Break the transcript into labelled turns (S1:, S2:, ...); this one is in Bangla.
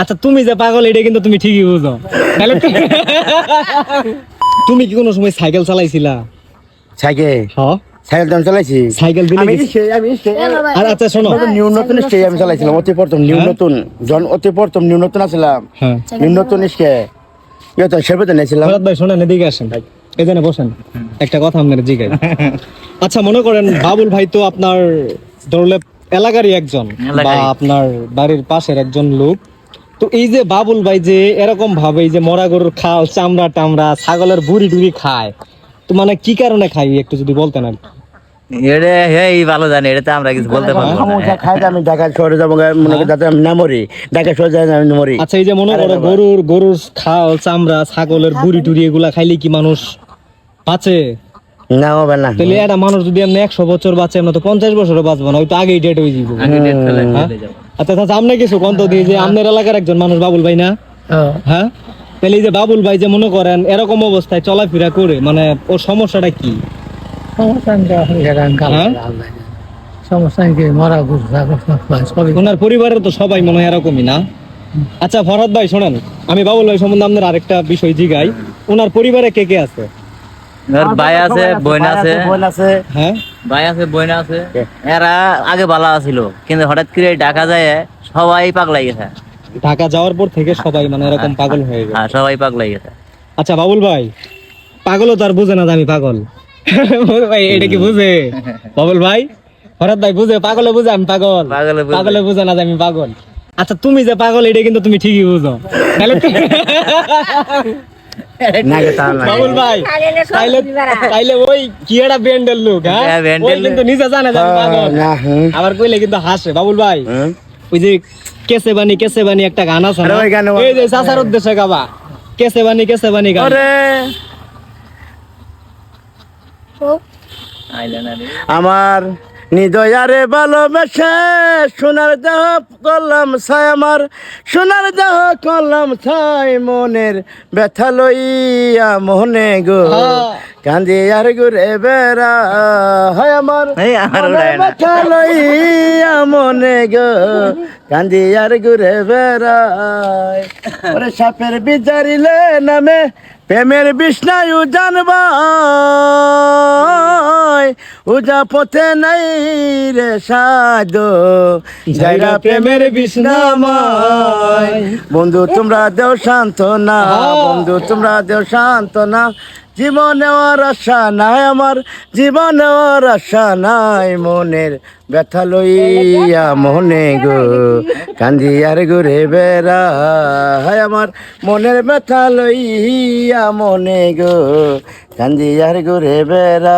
S1: আচ্ছা তুমি যে পাগল এটা কিন্তু তুমি ঠিকই বুঝো। তাহলে তুমি কি কোনো সময় সাইকেল চালাইছিলা?
S2: সাইকেল?
S1: হ্যাঁ
S2: সাইকেল আমি চালাইছি।
S1: সাইকেল দিলে
S2: আমি আমি
S1: আর আচ্ছা শোনো।
S2: নিউ নতুন সেই আমি চালাইছিলাম অতি প্রথম নিউ
S1: হ্যাঁ?
S2: নতুন। জন অতি প্রথম নিউ নতুন আসলাম
S1: হ্যাঁ।
S2: নিউ নতুন ইয়ে তো সেবে তো নিয়েছিলাম
S1: ভরত ভাই শোনেন এদিকে আসেন। এখানে বসেন। একটা কথা আপনার জিগাই। আচ্ছা মনে করেন বাবুল ভাই তো আপনার ধরলে এলাকারই একজন বা আপনার বাড়ির পাশের একজন লোক। তো এই যে বাবুল ভাই যে এরকম ভাবে এই যে মরা গরুর খাল চামড়া টামড়া ছাগলের বুড়ি টুড়ি খায় তো মানে কি কারণে খাই একটু যদি বলতেন আর কি।
S3: এটা হ্যাঁ ভালো জানি এটা তো আমরা কিছু বলতে পারব না।
S2: খাই আমি ঢাকা শহরে যাব মনে করি যাতে আমি না মরি। ঢাকা শহরে যাই আমি মরি।
S1: আচ্ছা এই যে মনে করো গরুর গরুর খাল চামড়া ছাগলের বুড়ি টুড়ি এগুলা খাইলে কি মানুষ বাঁচে?
S2: না হবে না।
S1: তাহলে একটা মানুষ যদি একশো বছর বাঁচে আমরা তো পঞ্চাশ বছরও বাঁচবো না ওই তো আগেই ডেট হয়ে যাব। হ্যাঁ? আচ্ছা আচ্ছা আপনি কিছু কন্ত দিয়ে যে আপনার এলাকার একজন মানুষ বাবুল ভাই না? হ্যাঁ। তাহলে এই যে বাবুল ভাই যে মনে করেন এরকম অবস্থায় চলাফেরা করে মানে ওর সমস্যাটা কি? হ্যাঁ? ওনার পরিবারের তো সবাই মনে হয় এরকমই না? আচ্ছা ফরহাদ ভাই শোনেন আমি বাবুল ভাই সম্বন্ধে আপনার আরেকটা বিষয় জিগাই। ওনার পরিবারে কে কে আছে?
S3: ভাই আছে বোন আছে।
S2: বোন আছে।
S1: হ্যাঁ?
S3: ভাই আছে বোন আছে। এরা আগে ভালো আছিল কিন্তু হঠাৎ করে ঢাকা যায় সবাই পাগলাই গেছে।
S1: ঢাকা যাওয়ার পর থেকে সবাই মানে এরকম পাগল হয়ে গেছে।
S3: হ্যাঁ সবাই পাগলাই গেছে।
S1: আচ্ছা বাবুল ভাই পাগলও তো আর বুঝে না আমি পাগল। ভাই এটা কি বুঝে? বাবুল ভাই হঠাৎ ভাই বুঝে পাগলে বুঝে আমি পাগল।
S3: পাগলে বুঝে।
S1: পাগলে বুঝে না আমি পাগল। আচ্ছা তুমি যে পাগল এটা কিন্তু তুমি ঠিকই বুঝো। তাহলে বাবুল ভাই তাইলে তাইলে ওই কি ব্যান্ডের লোক হ্যাঁ?
S3: হ্যাঁ,
S1: ওই কিন্তু নিজে জানে আবার কইলে কিন্তু হাসে। বাবুল ভাই। ওই যে কেসে বানি কেসে বানি একটা গান আছে না? এই যে চাচার উদ্দেশ্যে গাবা। কেসে বানি কেসে বানি গান
S3: আরে
S2: আমার নিদয়ারে ভালোবেসে সোনার দেহ করলাম ছাই আমার সোনার দেহ করলাম ছাই মনের ব্যথা লইয়া মনে গো। কান্দি আর ঘুরে বেড়া হয় আমার। ব্যথা লইয়া মনে গো কান্দি আর ঘুরে বেড়ায় ওরে সাপের বিচারিলে নামে প্রেমের বিষ্ণায়ু জানবা উজা পথে নাই রে সাদ জায়গা প্রেমের বিষ্ণাময়। বন্ধু তোমরা দেও শান্ত না বন্ধু তোমরা দেও শান্ত না জীবন নেওয়ার আশা নাই আমার জীবন নেওয়ার আশা নাই মনের ব্যথা লইয়া মনে গো। কান্দি আর ঘুরে বেড়া হায় আমার মনের ব্যথা লইয়া মনে গো। কান্দিয়ার ঘুরে বেড়ায়।